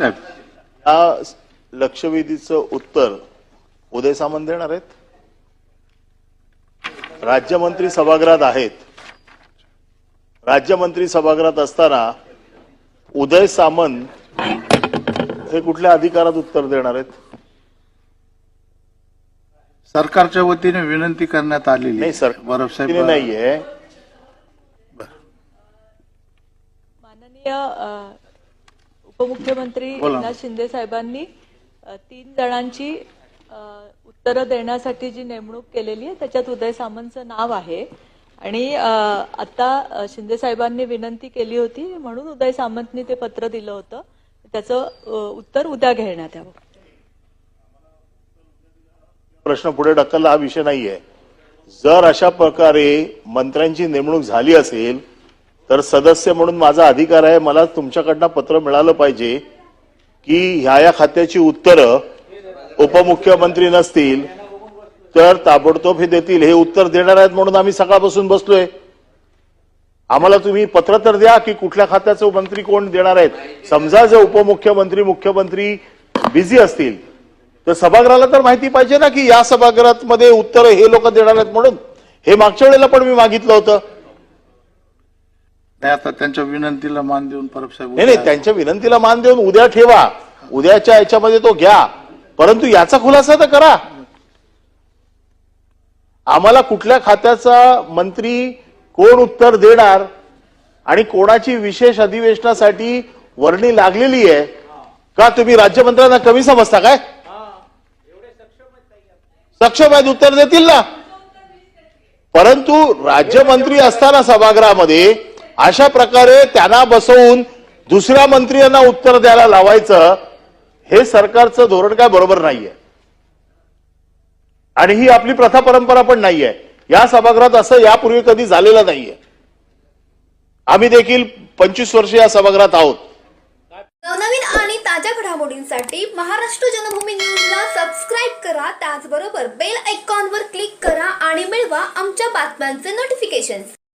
साहेब या लक्षवेधीचं उत्तर उदय सामंत देणार आहेत? राज्यमंत्री सभागृहात आहेत. राज्यमंत्री सभागृहात असताना उदय सामंत हे कुठल्या अधिकारात उत्तर देणार आहेत? सरकारच्या वतीने विनंती करण्यात आलेली नाही सर बरफ साहेब नाहीये. माननीय उपमुख्यमंत्री. एकनाथ शिंदे साहेबांनी तीन जणांची उत्तरं देण्यासाठी जी नेमणूक केलेली आहे त्याच्यात उदय सामंतचं नाव आहे. आणि आता शिंदे साहेबांनी विनंती केली होती म्हणून उदय सामंतनी ते पत्र दिलं होतं. त्याचं उत्तर उद्या घेण्यात यावं. प्रश्न पुढे ढकलला हा विषय नाहीये. जर अशा प्रकारे मंत्र्यांची नेमणूक झाली असेल तर सदस्य म्हणून माझा अधिकार आहे मला तुमच्याकडनं पत्र मिळालं पाहिजे की ह्या या खात्याची उत्तरं उपमुख्यमंत्री नसतील तर ताबडतोब हे देतील. हे उत्तर देणार आहेत म्हणून आम्ही सकाळपासून बसलोय. आम्हाला तुम्ही पत्र तर द्या की कुठल्या खात्याचं मंत्री कोण देणार आहेत. समजा जर उपमुख्यमंत्री मुख्यमंत्री बिझी असतील तर सभागृहाला तर माहिती पाहिजे ना की या सभागृहात मध्ये उत्तर हे लोक देणार आहेत म्हणून. हे मागच्या वेळेला पण मी मागितलं होतं. नाही आता त्यांच्या विनंतीला मान देऊन परब साहेब नाही नाही त्यांच्या विनंतीला मान देऊन उद्या ठेवा. उद्याच्या याच्यामध्ये तो घ्या. परंतु याचा खुलासा तर करा. आम्हाला कुठल्या खात्याचा मंत्री कोण उत्तर देणार आणि कोणाची विशेष अधिवेशनासाठी वर्णी लागलेली आहे का तुम्ही राज्यमंत्र्यांना कमी समजता काय? सक्षम आहेत उत्तर देतील ना. परंतु राज्यमंत्री असताना सभागृहामध्ये अशा प्रकारे त्यांना बसवून दुसऱ्या मंत्र्यांना उत्तर द्यायला लावायचं हे सरकारचं धोरण काय बरोबर नाहीये. आणि ही आपली प्रथा परंपरा पण नाहीये. या सभागृहात असं यापूर्वी कधी झालेलं नाहीये. आम्ही देखील पंचवीस वर्ष या सभागृहात आहोत. नवनवीन आणि ताज्या घडामोडींसाठी महाराष्ट्र जनभूमी न्यूजला सबस्क्राईब करा. त्याचबरोबर बेल आयकॉनवर क्लिक करा आणि मिळवा आमच्या बातम्यांचे नोटिफिकेशन